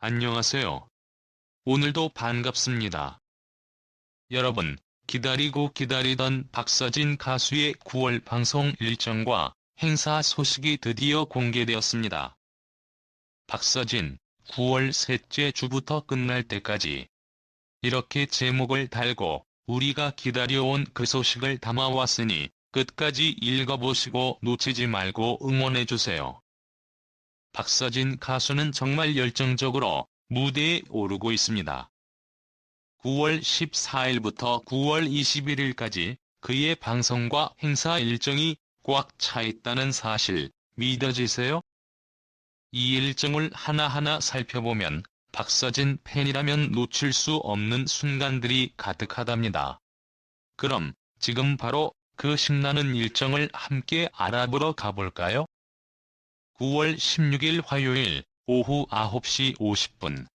안녕하세요. 오늘도 반갑습니다. 여러분, 기다리고 기다리던 박서진 가수의 9월 방송 일정과 행사 소식이 드디어 공개되었습니다. 박서진, 9월 셋째 주부터 끝날 때까지 이렇게 제목을 달고 우리가 기다려온 그 소식을 담아왔으니 끝까지 읽어보시고 놓치지 말고 응원해주세요. 박서진 가수는 정말 열정적으로 무대에 오르고 있습니다. 9월 14일부터 9월 21일까지 그의 방송과 행사 일정이 꽉 차 있다는 사실 믿어지세요? 이 일정을 하나하나 살펴보면 박서진 팬이라면 놓칠 수 없는 순간들이 가득하답니다. 그럼 지금 바로 그 신나는 일정을 함께 알아보러 가볼까요? 9월 16일 화요일 오후 9시 50분.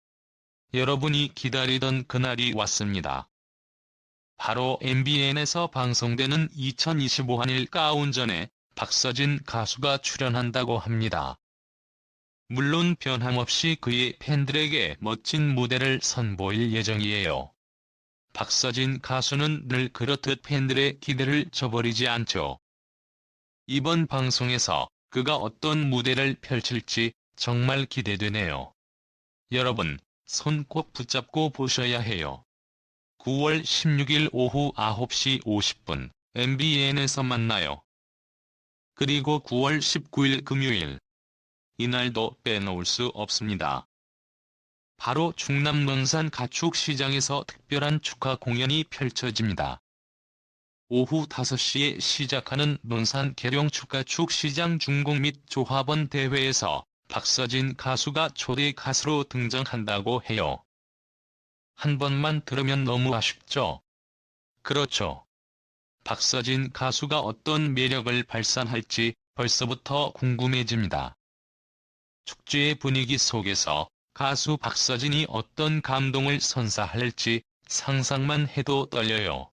여러분이 기다리던 그날이 왔습니다. 바로 MBN에서 방송되는 2025 한일 가운전에 박서진 가수가 출연한다고 합니다. 물론 변함없이 그의 팬들에게 멋진 무대를 선보일 예정이에요. 박서진 가수는 늘 그렇듯 팬들의 기대를 저버리지 않죠. 이번 방송에서 그가 어떤 무대를 펼칠지 정말 기대되네요. 여러분, 손 꼭 붙잡고 보셔야 해요. 9월 16일 오후 9시 50분, MBN에서 만나요. 그리고 9월 19일 금요일. 이날도 빼놓을 수 없습니다. 바로 충남 논산 가축시장에서 특별한 축하 공연이 펼쳐집니다. 오후 5시에 시작하는 논산 계룡 축가축 시장 중공 및 조합원 대회에서 박서진 가수가 초대 가수로 등장한다고 해요. 한 번만 들으면 너무 아쉽죠? 그렇죠. 박서진 가수가 어떤 매력을 발산할지 벌써부터 궁금해집니다. 축제의 분위기 속에서 가수 박서진이 어떤 감동을 선사할지 상상만 해도 떨려요.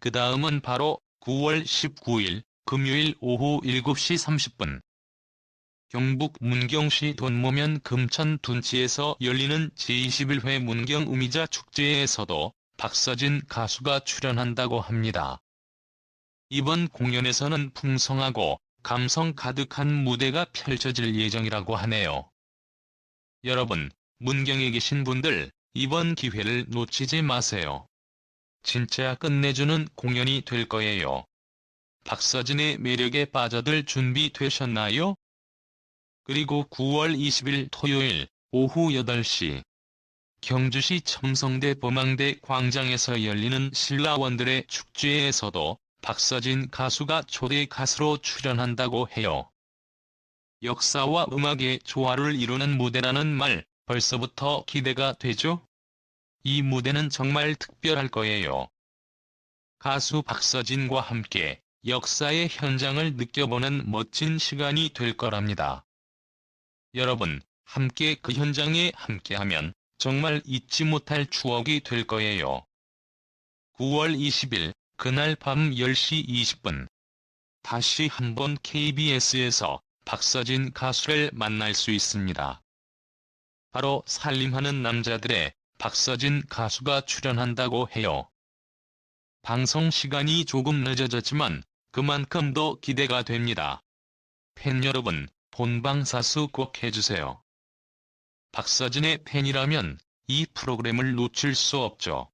그 다음은 바로 9월 19일 금요일 오후 7시 30분. 경북 문경시 돈모면 금천 둔치에서 열리는 제21회 문경 의미자 축제에서도 박서진 가수가 출연한다고 합니다. 이번 공연에서는 풍성하고 감성 가득한 무대가 펼쳐질 예정이라고 하네요. 여러분, 문경에 계신 분들, 이번 기회를 놓치지 마세요. 진짜 끝내주는 공연이 될 거예요. 박서진의 매력에 빠져들 준비 되셨나요? 그리고 9월 20일 토요일 오후 8시 경주시 첨성대 범항대 광장에서 열리는 신라원들의 축제에서도 박서진 가수가 초대 가수로 출연한다고 해요. 역사와 음악의 조화를 이루는 무대라는 말 벌써부터 기대가 되죠? 이 무대는 정말 특별할 거예요. 가수 박서진과 함께 역사의 현장을 느껴보는 멋진 시간이 될 거랍니다. 여러분, 함께 그 현장에 함께하면 정말 잊지 못할 추억이 될 거예요. 9월 20일 그날 밤 10시 20분 다시 한번 KBS에서 박서진 가수를 만날 수 있습니다. 바로 살림하는 남자들의 박서진 가수가 출연한다고 해요. 방송 시간이 조금 늦어졌지만 그만큼 더 기대가 됩니다. 팬 여러분, 본방사수 꼭 해주세요. 박서진의 팬이라면 이 프로그램을 놓칠 수 없죠.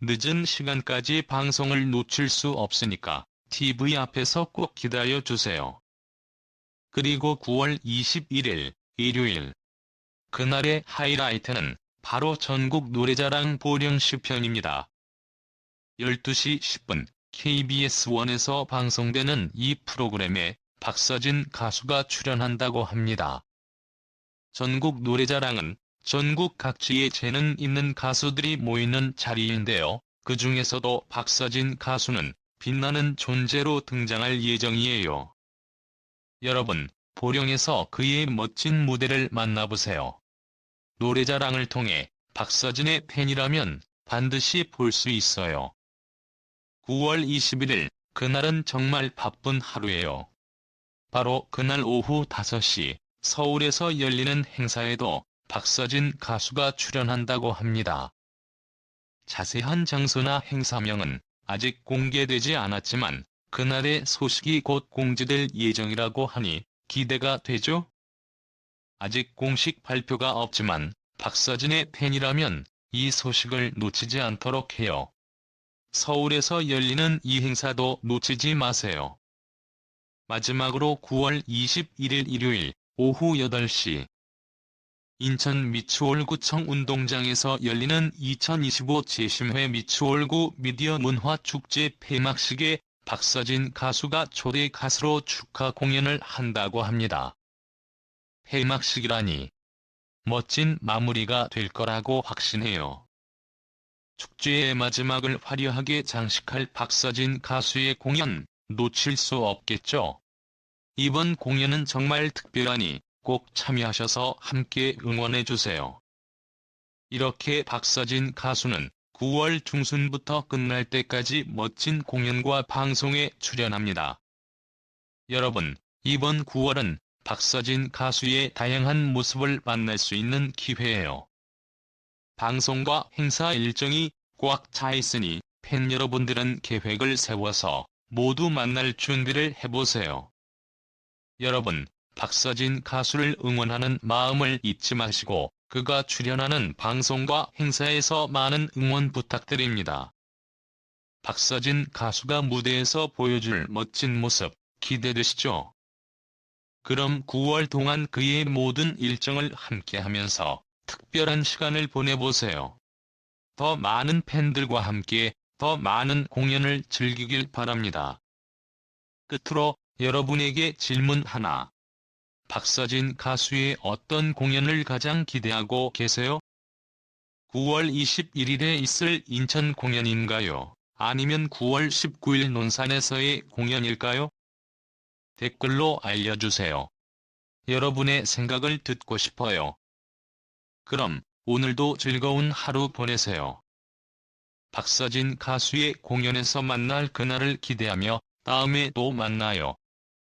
늦은 시간까지 방송을 놓칠 수 없으니까 TV 앞에서 꼭 기다려주세요. 그리고 9월 21일 일요일 그날의 하이라이트는 바로 전국 노래자랑 보령시 편입니다. 12시 10분 KBS1에서 방송되는 이 프로그램에 박서진 가수가 출연한다고 합니다. 전국 노래자랑은 전국 각지에 재능 있는 가수들이 모이는 자리인데요. 그 중에서도 박서진 가수는 빛나는 존재로 등장할 예정이에요. 여러분, 보령에서 그의 멋진 무대를 만나보세요. 노래자랑을 통해 박서진의 팬이라면 반드시 볼 수 있어요. 9월 21일, 그날은 정말 바쁜 하루예요. 바로 그날 오후 5시, 서울에서 열리는 행사에도 박서진 가수가 출연한다고 합니다. 자세한 장소나 행사명은 아직 공개되지 않았지만 그날의 소식이 곧 공지될 예정이라고 하니 기대가 되죠? 아직 공식 발표가 없지만 박서진의 팬이라면 이 소식을 놓치지 않도록 해요. 서울에서 열리는 이 행사도 놓치지 마세요. 마지막으로 9월 21일 일요일 오후 8시 인천 미추홀구청 운동장에서 열리는 2025 제10회 미추홀구 미디어 문화축제 폐막식에 박서진 가수가 초대 가수로 축하 공연을 한다고 합니다. 폐막식이라니 멋진 마무리가 될 거라고 확신해요. 축제의 마지막을 화려하게 장식할 박서진 가수의 공연 놓칠 수 없겠죠. 이번 공연은 정말 특별하니 꼭 참여하셔서 함께 응원해주세요. 이렇게 박서진 가수는 9월 중순부터 끝날 때까지 멋진 공연과 방송에 출연합니다. 여러분, 이번 9월은 박서진 가수의 다양한 모습을 만날 수 있는 기회예요. 방송과 행사 일정이 꽉 차 있으니 팬 여러분들은 계획을 세워서 모두 만날 준비를 해보세요. 여러분, 박서진 가수를 응원하는 마음을 잊지 마시고 그가 출연하는 방송과 행사에서 많은 응원 부탁드립니다. 박서진 가수가 무대에서 보여줄 멋진 모습 기대되시죠? 그럼 9월 동안 그의 모든 일정을 함께하면서 특별한 시간을 보내보세요. 더 많은 팬들과 함께 더 많은 공연을 즐기길 바랍니다. 끝으로 여러분에게 질문 하나. 박서진 가수의 어떤 공연을 가장 기대하고 계세요? 9월 21일에 있을 인천 공연인가요? 아니면 9월 19일 논산에서의 공연일까요? 댓글로 알려주세요. 여러분의 생각을 듣고 싶어요. 그럼 오늘도 즐거운 하루 보내세요. 박서진 가수의 공연에서 만날 그날을 기대하며 다음에 또 만나요.